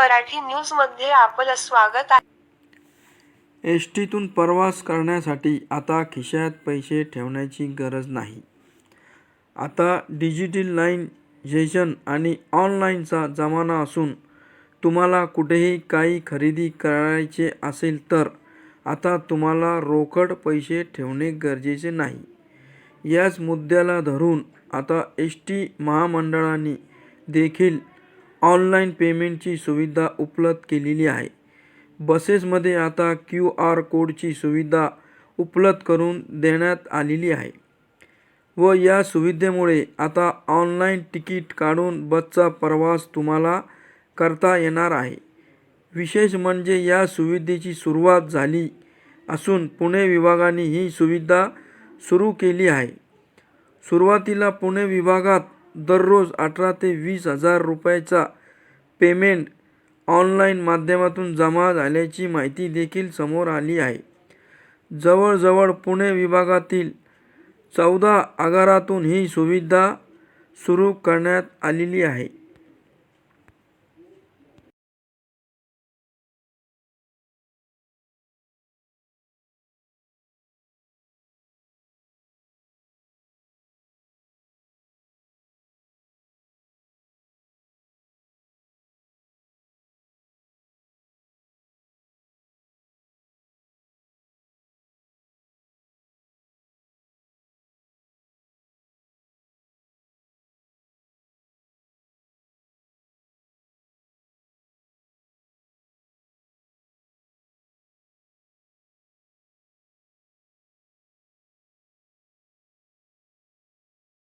मराठी न्यूजमध्ये आपलं स्वागत आहे. एस टीतून प्रवास करण्यासाठी आता खिशात पैसे ठेवण्याची गरज नाही. आता डिजिटल डिजिटलायझेशन आणि ऑनलाईनचा जमाना असून तुम्हाला कुठेही काही खरेदी करायचे असेल तर आता तुम्हाला रोकड पैसे ठेवणे गरजेचे नाही. याच मुद्द्याला धरून आता एस टी महामंडळाने देखील ऑनलाईन पेमेंटची सुविधा उपलब्ध केलेली आहे. बसेसमध्ये आता क्यू आर कोडची सुविधा उपलब्ध करून देण्यात आलेली आहे. व या सुविधेमुळे आता ऑनलाईन तिकीट काढून बसचा प्रवास तुम्हाला करता येणार आहे. विशेष म्हणजे या सुविधेची सुरुवात झाली असून पुणे विभागाने ही सुविधा सुरू केली आहे. सुरुवातीला पुणे विभागात दररोज अठरा ते वीस हजार रुपयाचा पेमेंट ऑनलाईन माध्यमातून जमा झाल्याची माहिती देखील समोर आली आहे. जवळजवळ पुणे विभागातील चौदा आगारातून ही सुविधा सुरू करण्यात आलेली आहे.